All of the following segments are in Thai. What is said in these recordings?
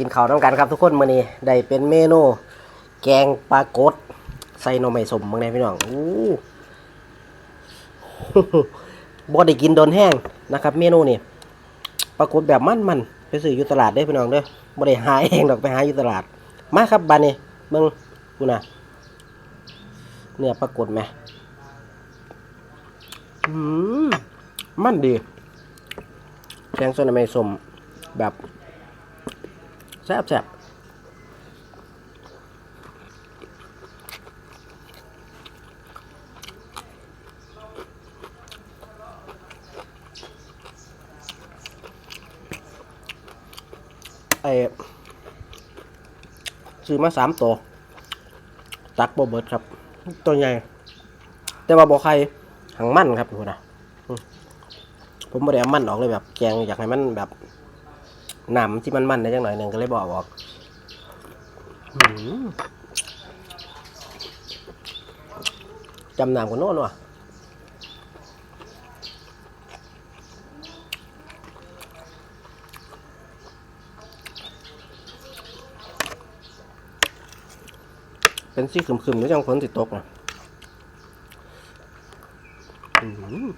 กินข้าวน้ำกันครับทุกคนมื้อนี้ได้เป็นเมนู แกงปลากดใส่หน่อไม้สมเมืองไหนพี่น้องอู้บ่ได้กินโดนแห้งนะครับ เมนูนี่ปลากดแบบมันๆไปซื้ออยู่ตลาดได้พี่น้องเด้อบ่ได้หาเองดอกไปหาอยู่ตลาด มาครับบานนี้เบิ่งกูนะเนื้อปลากดไหมอืมมันดีแกงส้นหน่อไม้สมแบบ ซ่บแซ่บไอซื้อมาสามตัว ตักบ่เบิดครับ ตัวใหญ่ แต่ว่าบ่ใครหังมันครับคุณนะอืมผมบ่ได้เอามันออกเลยแบบ แกงอยากให้มันแบบ หนำที่มันมันได้จังหน่อยหนึ่งก็เลยบอกออกอืมจำหนำกันโน่นว่ะเป็นสีขึ้มๆหรือจังฝนติดตกนะอืม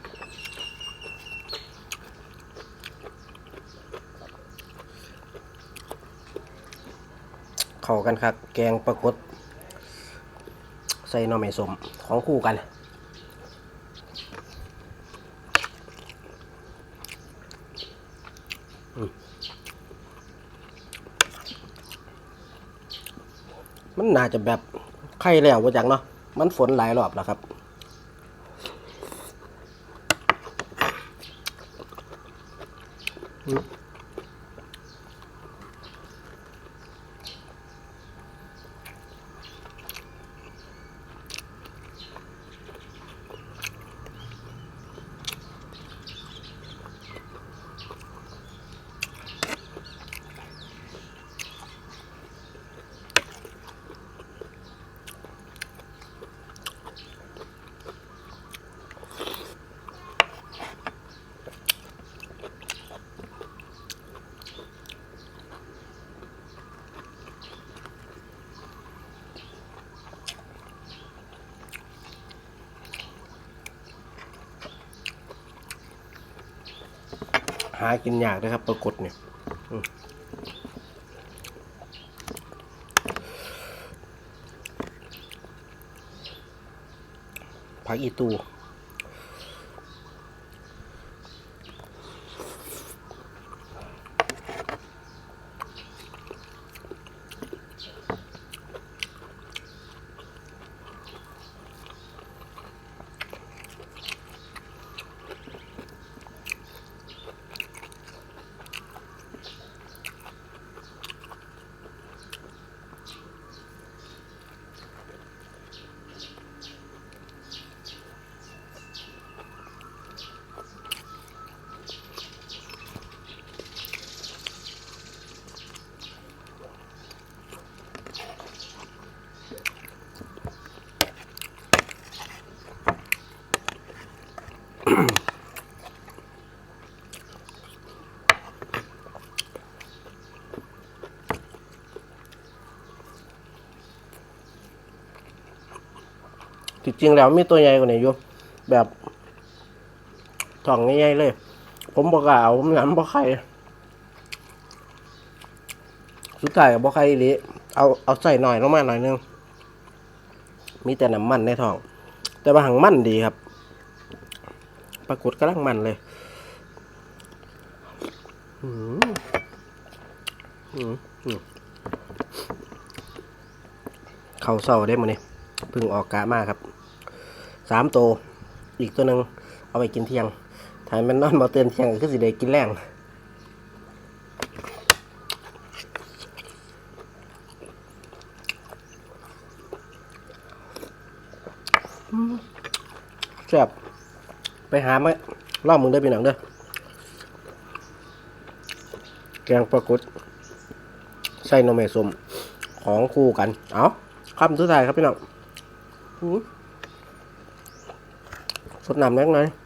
เข้ากันครับ แกงปลากดใส่หน่อไม้สมของคู่กัน มันน่าจะแบบไข่แล้วว่าจังเนาะมันฝนหลายรอบแล้วครับ หากินยากนะครับ ปรากฏเนี่ยผักอีตู ที่จริงแล้วมีตัวใหญ่กว่านี้อยู่แบบถ่องใหญ่ๆเลย ผมบอกกล่าผมหนำบอกใครสุดท้ายบอกใครอีหลีเอาเอาใส่หน่อยลงมาหน่อยนึงมีแต่น้ำมันในท้อง แต่ว่าหังมันดีครับ ปรากฏกำลังมันเลยอืมอืมอืมเข่าเศร้าได้มาเนี่ยพึ่งออกกะมากครับ สามตัวอีกตัวหนึ่งเอาไปกินเที่ยงถ้ามันนอนมาเตือนเที่ยงก็คือสิได้กินแรงแซ่บไปหามาล่อมึงได้อพี่หนังเด้อแกงปลากุดใส่นมเมสมของคู่กัน เอาคำสุดท้ายครับพี่น้อง อื้อสด